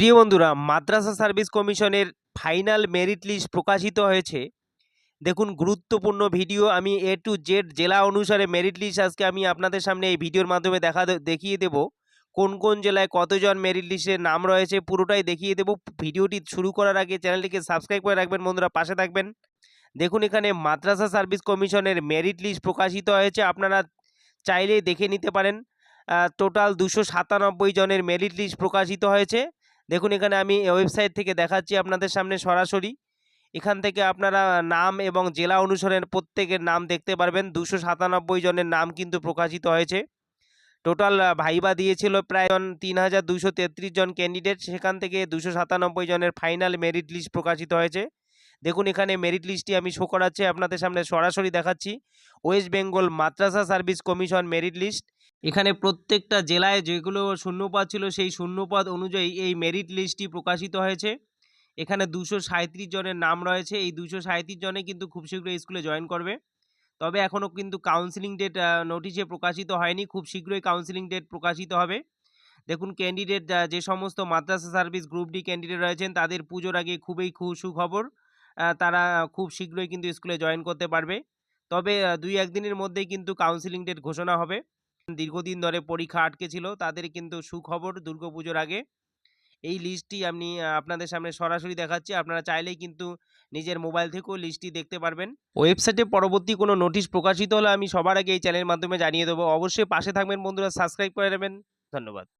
প্রিয় বন্ধুরা, মাদ্রাসা সার্ভিস কমিশনের ফাইনাল মেরিট লিস্ট প্রকাশিত হয়েছে। দেখুন, গুরুত্বপূর্ণ ভিডিও। আমি এ টু জেড জেলা অনুসারে মেরিট লিস্ট আজকে আমি আপনাদের সামনে এই ভিডিওর মাধ্যমে দেখা দেখিয়ে দেব। কোন কোন জেলায় কতজন মেরিট লিস্টের নাম রয়েছে পুরোটাই দেখিয়ে দেব। ভিডিওটি শুরু করার আগে চ্যানেলটিকে সাবস্ক্রাইব করে রাখবেন বন্ধুরা, পাশে থাকবেন। দেখুন, এখানে মাদ্রাসা সার্ভিস কমিশনের মেরিট লিস্ট প্রকাশিত হয়েছে। আপনারা চাইলেই দেখে নিতে পারেন। টোটাল দুশো সাতানব্বই জনের মেরিট লিস্ট প্রকাশিত হয়েছে। দেখুন, এখানে আমি ওয়েবসাইট থেকে দেখাচ্ছি আপনাদের সামনে সরাসরি। এখান থেকে আপনারা নাম এবং জেলা অনুসারে প্রত্যেকের নাম দেখতে পারবেন। দুশো সাতানব্বই জনের নাম কিন্তু প্রকাশিত হয়েছে। টোটাল ভাইবা দিয়েছিল প্রায় তিন হাজার দুশো তেত্রিশ জন ক্যান্ডিডেট সেখান থেকে দুশো সাতানব্বই জনের ফাইনাল মেরিট লিস্ট প্রকাশিত হয়েছে। দেখুন এখানে মেরিট লিস্টটি আমি শো করাচ্ছি, আপনাদের সামনে সরাসরি দেখাচ্ছি। West Bengal Madrasah service commission merit list এখানে প্রত্যেকটা জেলায় যেগুলো শূন্যপদ ছিল, সেই শূন্যপদ অনুযায়ী এই মেরিট লিস্টটি প্রকাশিত হয়েছে। এখানে দুশো সাঁত্রিশ জনের নাম রয়েছে, এই দুশো সাঁত্রিশ জনে কিন্তু খুব শীঘ্রই স্কুলে জয়েন করবে। তবে এখনও কিন্তু কাউন্সিলিং ডেট নোটিশে প্রকাশিত হয়নি, খুব শীঘ্রই কাউন্সিলিং ডেট প্রকাশিত হবে। দেখুন ক্যান্ডিডেট যে সমস্ত Madrasah service group D candidate রয়েছেন, তাদের পুজোর আগে খুবই সুখবর তারা খুব শীঘ্রই কিন্তু স্কুলে জয়েন করতে পারবে। তবে দুই একদিনের মধ্যেই কিন্তু কাউন্সিলিং ডেট ঘোষণা হবে। দীর্ঘদিন ধরে পরীক্ষা আটকে ছিল তাদের কিন্তু সুখবর দুর্গাপুজোর আগে। এই লিস্টটি আমি আপনাদের সামনে সরাসরি দেখাচ্ছি। আপনারা চাইলেই কিন্তু নিজের মোবাইল থেকেও লিস্টটি দেখতে পারবেন। ওয়েবসাইটে পরবর্তী কোনো নোটিশ প্রকাশিত হলে আমি সবার আগে এই চ্যানেলের মাধ্যমে জানিয়ে দেবো। অবশ্যই পাশে থাকবেন বন্ধুরা সাবস্ক্রাইব করে নেবেন। ধন্যবাদ।